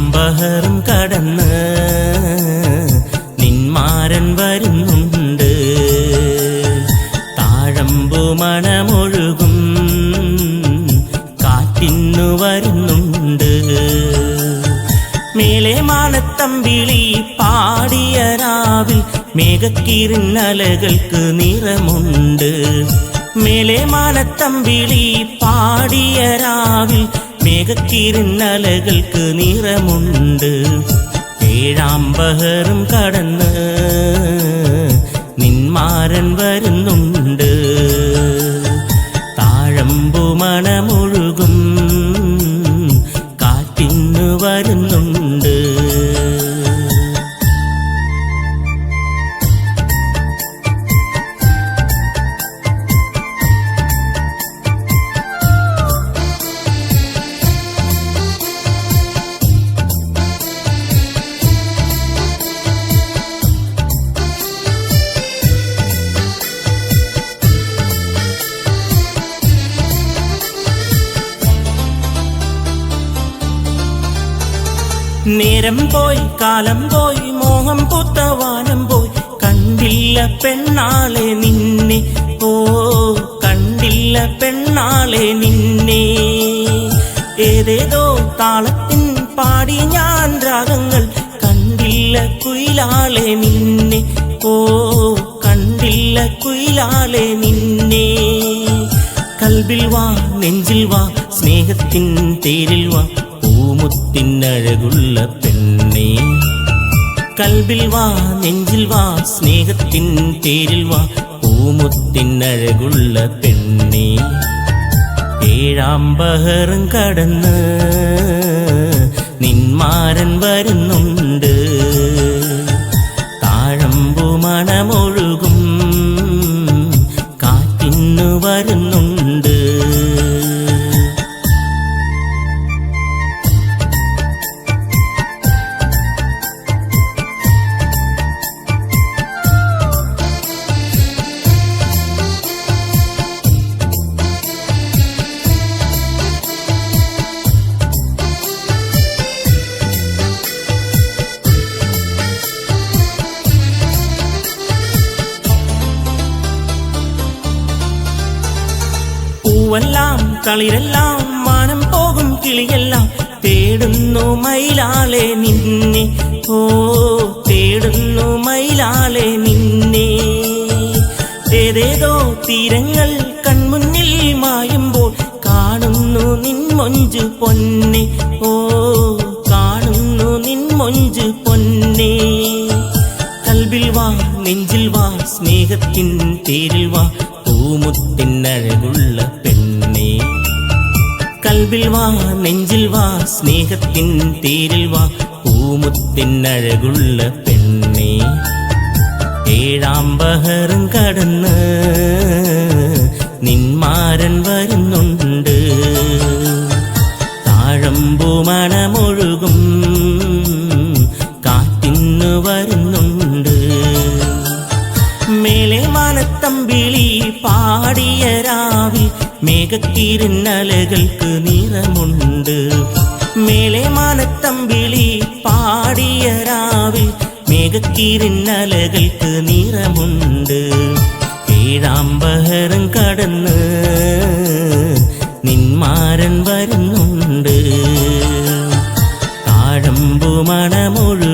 ഏഴാമ്പഹറും കടന്ന് നിന്മാരൻ വരുന്നുണ്ട്. താഴമ്പു മണമൊഴുകും കാറ്റിന്നു വരുന്നുണ്ട്. മേലെ മാനത്തമ്പിളി പാടിയ രാവിൽ മേഘക്കിരുന്നലകൾക്ക് നിറമുണ്ട്. മേലെ മാനത്തമ്പിളി പാടിയ രാവിൽ മേഘക്കീറിന്നലകൾക്ക് നിറമുണ്ട്. ഏഴാം ബഹറും കടന്ന് നിന്മാരൻ വരുന്നുണ്ട്. താഴമ്പു മണമൊഴുകും കാറ്റിന്നു വരുന്നുണ്ട്. നേരം പോയി കാലം പോയി മോഹം പുത്തവാനം പോയി. കണ്ടില്ല പെണ്ണാളെ നിന്നെ ഓ കണ്ടില്ല പെണ്ണാളെ നിന്നെ. ഏതേതോ താളത്തിൻ പാടി ഞാൻ രാഗങ്ങൾ കണ്ടില്ല കുയിലാളെ നിന്നെ ഓ കണ്ടില്ല കുയിലാളെ നിന്നെ. കൽബിൽ വാ നെഞ്ചിൽ വാ സ്നേഹത്തിൻ തേരിൽ വാ. പൂമുത്തിനഴകുള്ള പെണ്ണേ. കൽബിൽ വാ നെഞ്ചിൽ വാ സ്നേഹത്തിൻ തേരിൽ വാ പൂമുത്തിനഴകുള്ള പെണ്ണേ. ഏഴാം ബഹറും കടന്ന് നിന്മാരൻ വരുന്നുണ്ട്. പൂവെല്ലാം തളിരെല്ലാം മാനം പോകും കിളിയെല്ലാം. തേടുന്നു മയിലാളെ നിന്നെ ഓ തേടുന്നു മയിലാളെ നിന്നെ. ഏതേതോ തീരങ്ങൾ കൺമുന്നിൽ മായുമ്പോൾ കാണുന്നു നിൻ മൊഞ്ച് പൊന്നെ ഓ കൽബിൽ വാ നെഞ്ചിൽ വാ സ്നേഹത്തിൻ തേരിൽ വാ പൂമുത്തിനഴകുള്ള പെണ്ണേ. ഏഴാം ബഹറും കടന്ന് നിന്മാരൻ വരുന്നുണ്ട്. താഴമ്പൂ മണമൊഴുകും കാറ്റിന്നു വരുന്നുണ്ട്. മേലെ മാനത്തമ്പിളി പാടിയ മേഘക്കീരിന്നലകൾക്ക് നിറമുണ്ട്. മേലെ മാനത്തമ്പിളി പാടിയ രാവിൽ മേഘക്കീരിന്നലകൾക്ക് നിറമുണ്ട്. ഏഴാം ബഹരം കടന്ന് നിന്മാരൻ വരുന്നുണ്ട്. താഴമ്പു മണമൊഴുകും